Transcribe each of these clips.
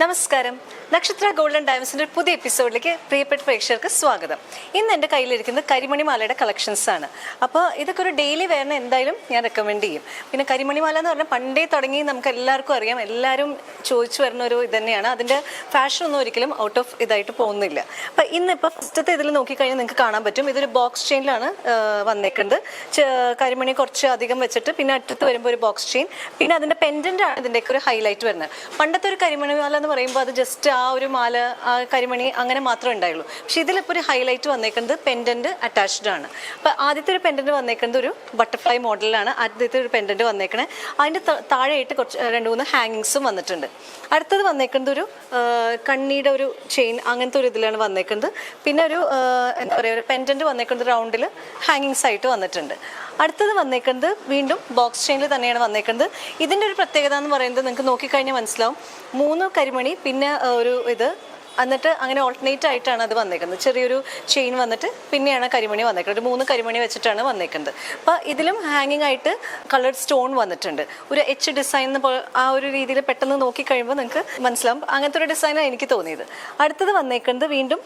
നമസ്കാരം. നക്ഷത്ര ഗോൾഡൻ ഡയമണ്ട്സിന്റെ പുതിയ എപ്പിസോഡിലേക്ക് പ്രിയപ്പെട്ട പ്രേക്ഷകർക്ക് സ്വാഗതം. ഇന്ന് എന്റെ കയ്യിലിരിക്കുന്നത് കരിമണിമാലയുടെ കളക്ഷൻസ് ആണ്. അപ്പോൾ ഇതൊക്കെ ഒരു ഡെയിലി വേണം എന്തായാലും ഞാൻ റെക്കമെൻഡ് ചെയ്യും. പിന്നെ കരിമണിമാല എന്ന് പറഞ്ഞാൽ പണ്ടേ തുടങ്ങി നമുക്ക് എല്ലാവർക്കും അറിയാം. എല്ലാവരും ചോദിച്ചു വരുന്ന ഒരു ഇത് തന്നെയാണ്. അതിന്റെ ഫാഷൻ ഒന്നും ഒരിക്കലും ഔട്ട് ഓഫ് ഇതായിട്ട് പോകുന്നില്ല. അപ്പോൾ ഇന്നിപ്പോൾ ഫസ്റ്റത്തെ ഇതിൽ നോക്കിക്കഴിഞ്ഞാൽ നിങ്ങൾക്ക് കാണാൻ പറ്റും. ഇതൊരു ബോക്സ് ചെയിനിലാണ് വന്നേക്കുന്നത്. കരിമണി കുറച്ച് അധികം വെച്ചിട്ട് പിന്നെ അറ്റത്ത് വരുമ്പോൾ ഒരു ബോക്സ് ചെയിൻ പിന്നെ അതിന്റെ പെൻഡന്റ് ആണ് ഇതിന്റെയൊക്കെ ഒരു ഹൈലൈറ്റ് വരുന്നത്. പണ്ടത്തെ ഒരു കരിമണി മാല എന്ന് പറയുമ്പോൾ അത് ജസ്റ്റ് ആ ഒരു മാല ആ കരിമണി അങ്ങനെ മാത്രമേ ഉണ്ടായുള്ളൂ. പക്ഷേ ഇതിലിപ്പോൾ ഒരു ഹൈലൈറ്റ് വന്നേക്കുന്നത് പെൻഡന്റ് അറ്റാച്ച്ഡ് ആണ്. അപ്പോൾ ആദ്യത്തെ ഒരു പെൻഡന്റ് വന്നേക്കുന്നത് ഒരു ബട്ടർഫ്ലൈ മോഡലിലാണ് ആദ്യത്തെ ഒരു പെൻഡന്റ് വന്നേക്കണേ. അതിന്റെ താഴെയായിട്ട് കുറച്ച് രണ്ട് മൂന്ന് ഹാങ്ങിങ്സും വന്നിട്ടുണ്ട്. അടുത്തത് വന്നേക്കുന്നത് ഒരു കണ്ണിയുടെ ഒരു ചെയിൻ അങ്ങനത്തെ ഒരു ഇതിലാണ് വന്നേക്കുന്നത്. പിന്നെ ഒരു എന്താ പറയുക ഒരു പെൻഡന്റ് വന്നേക്കുന്നത് റൗണ്ടിൽ ഹാങ്ങിങ്സ് ആയിട്ട് വന്നിട്ടുണ്ട്. അടുത്തത് വന്നേക്കുന്നത് വീണ്ടും ബോക്സ് ചെയിനിൽ തന്നെയാണ് വന്നേക്കുന്നത്. ഇതിന്റെ ഒരു പ്രത്യേകത എന്ന് പറയുന്നത് നിങ്ങൾക്ക് നോക്കിക്കഴിഞ്ഞാൽ മനസ്സിലാവും. മൂന്ന് കരിമണി പിന്നെ ഒരു ഇത് എന്നിട്ട് അങ്ങനെ ഓൾട്ടർനേറ്റ് ആയിട്ടാണ് അത് വന്നേക്കുന്നത്. ചെറിയൊരു ചെയിൻ വന്നിട്ട് പിന്നെയാണ് കരിമണി വന്നേക്കുന്നത്. ഒരു മൂന്ന് കരിമണി വെച്ചിട്ടാണ് വന്നേക്കുന്നത്. അപ്പോൾ ഇതിലും ഹാങ്ങിങ് ആയിട്ട് കളർഡ് സ്റ്റോൺ വന്നിട്ടുണ്ട്. ഒരു എച്ച് ഡിസൈൻ ആ ഒരു രീതിയിൽ പെട്ടെന്ന് നോക്കി കഴിയുമ്പോൾ നിങ്ങൾക്ക് മനസ്സിലാവും. അങ്ങനത്തെ ഒരു ഡിസൈനാണ് എനിക്ക് തോന്നിയത്. അടുത്തത് വന്നേക്കുന്നത് വീണ്ടും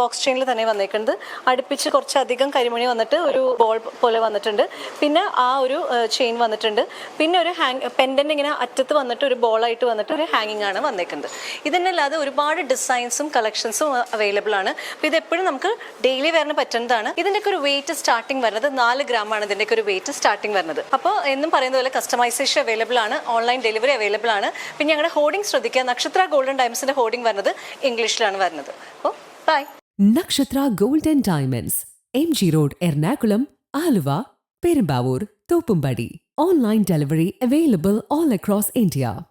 ബോക്സ് ചെയിനിൽ തന്നെ വന്നേക്കുന്നത്. അടുപ്പിച്ച് കുറച്ചധികം കരിമണി വന്നിട്ട് ഒരു ബോൾ പോലെ വന്നിട്ടുണ്ട്. പിന്നെ ആ ഒരു ചെയിൻ വന്നിട്ടുണ്ട്. പിന്നെ ഒരു ഹാങ് പെൻഡന്റ് ഇങ്ങനെ അറ്റത്ത് വന്നിട്ട് ഒരു ബോളായിട്ട് വന്നിട്ട് ഒരു ഹാങ്ങിങ് ആണ് വന്നേക്കുന്നത്. ഇതിനല്ലാതെ ഒരുപാട് ഡിസൈൻസും കളക്ഷൻസും അവൈലബിൾ ആണ്. അപ്പോൾ ഇത് എപ്പോഴും നമുക്ക് ഡെയിലി വെയറിന് പറ്റുന്നതാണ്. ഇതിന്റെയൊക്കെ ഒരു വെയിറ്റ് സ്റ്റാർട്ടിംഗ് വരുന്നത് നാല് ഗ്രാം ആണ് ഇതിന്റെയൊക്കെ ഒരു വെയിറ്റ് സ്റ്റാർട്ടിംഗ് വരുന്നത്. അപ്പോൾ എന്നും പറയുന്ന പോലെ കസ്റ്റമൈസേഷൻ അവൈലബിൾ ആണ്. ഓൺലൈൻ ഡെലിവറി അവൈലബിൾ ആണ്. പിന്നെ ഞങ്ങളുടെ ഹോർഡിംഗ് ശ്രദ്ധിക്കുക. നക്ഷത്ര ഗോൾഡൻ ഡയമണ്ട്സിന്റെ ഹോർഡിംഗ് വരുന്നത് ഇംഗ്ലീഷിലാണ് വരുന്നത്. അപ്പോൾ by Nakshatra golden diamonds M G road Ernakulam Aluva Perumbavoor Thoppumpady. Online delivery available all across India